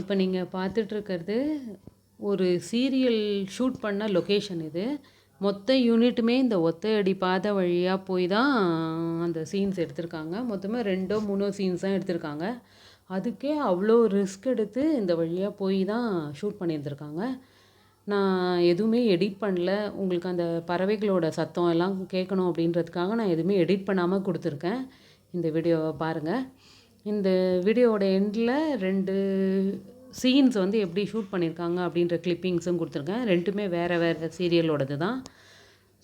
இப்போ நீங்கள் பார்த்துட்ருக்கிறது ஒரு சீரியல் ஷூட் பண்ண லொக்கேஷன் இது. மொத்த யூனிட்டுமே இந்த ஒத்தையடி பாதை வழியாக போய் தான் அந்த சீன்ஸ் எடுத்திருக்காங்க. மொத்தமாக ரெண்டோ மூணோ சீன்ஸ் தான் எடுத்திருக்காங்க. அதுக்கே அவ்வளோ ரிஸ்க் எடுத்து இந்த வழியாக போய் தான் ஷூட் பண்ணியிருந்திருக்காங்க. நான் எதுவுமே எடிட் பண்ணல. உங்களுக்கு அந்த பறவைகளோட சத்தம் எல்லாம் கேட்கணும் அப்படின்றதுக்காக நான் எதுவுமே எடிட் பண்ணாமல் கொடுத்துருக்கேன். இந்த வீடியோவை பாருங்கள் இந்த வீடியோவோட எண்டில் ரெண்டு சீன்ஸ் வந்து எப்படி ஷூட் பண்ணியிருக்காங்க அப்படின்ற கிளிப்பிங்ஸும் கொடுத்துருக்கேன். ரெண்டுமே வேறு வேறு சீரியலோடது தான்.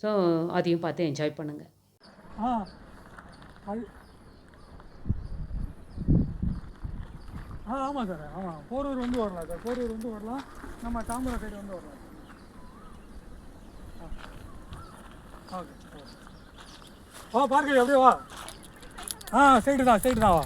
ஸோ அதையும் பார்த்து என்ஜாய் பண்ணுங்கள் ஆ ஆ ஆமாம் சார் ஆமாம் போரூர் வந்து வரலாம் சார். போரூர் வந்து வரலாம். நம்ம தாம்பரம் சைடு வந்து வரலாம். ஆ. ஓகே. ஓ பார்க்கல அப்படியே வா. ஆ சைடு தான் சைடு தான் வா.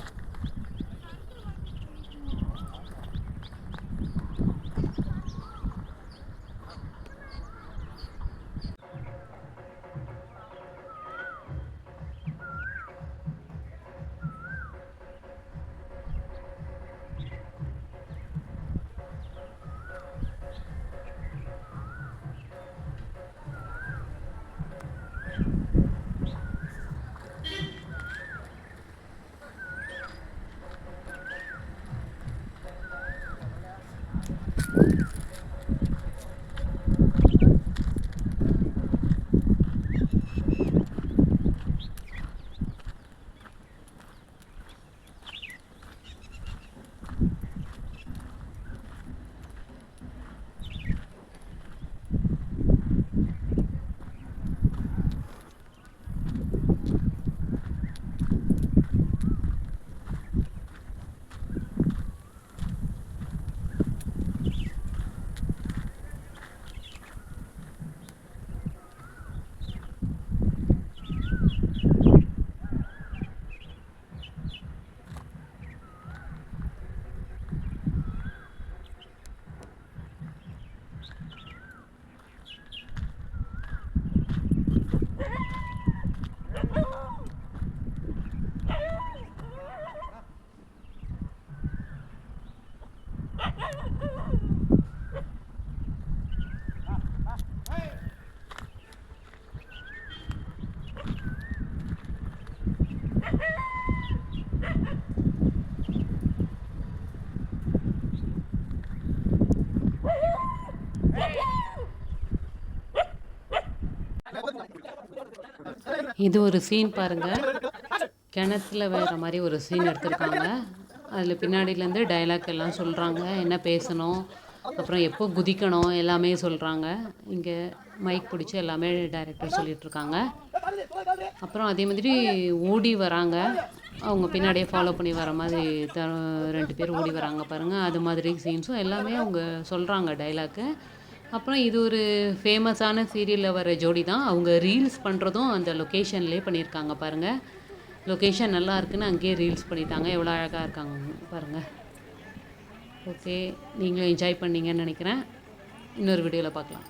இது ஒரு சீன் பாருங்கள் கிணத்துல வேற மாதிரி ஒரு சீன் எடுத்திருக்காங்க. அதில் பின்னாடியிலேருந்து டைலாக் எல்லாம் சொல்கிறாங்க என்ன பேசணும்? அப்புறம் எப்போ குதிக்கணும்? எல்லாமே சொல்கிறாங்க இங்கே மைக் பிடிச்சி எல்லாமே டைரக்டர் சொல்லிகிட்ருக்காங்க அப்புறம் அதே மாதிரி ஓடி வராங்க. அவங்க பின்னாடியே ஃபாலோ பண்ணி வர மாதிரி த ரெண்டு பேர் ஓடி வராங்க பாருங்கள் அது மாதிரி சீன்ஸும் எல்லாமே அவங்க சொல்கிறாங்க டைலாக்கு அப்புறம் இது ஒரு ஃபேமஸான சீரியலில் வர ஜோடி தான். அவங்க ரீல்ஸ் பண்ணுறதும் அந்த லொக்கேஷன்லேயே பண்ணியிருக்காங்க பாருங்கள் லொக்கேஷன் நல்லா இருக்குன்னு அங்கேயே ரீல்ஸ் பண்ணிட்டாங்க. எவ்வளோ அழகாக இருக்காங்க பாருங்கள் ஓகே நீங்களும் என்ஜாய் பண்ணீங்கன்னு நினைக்கிறேன். இன்னொரு வீடியோவில் பார்க்கலாம்.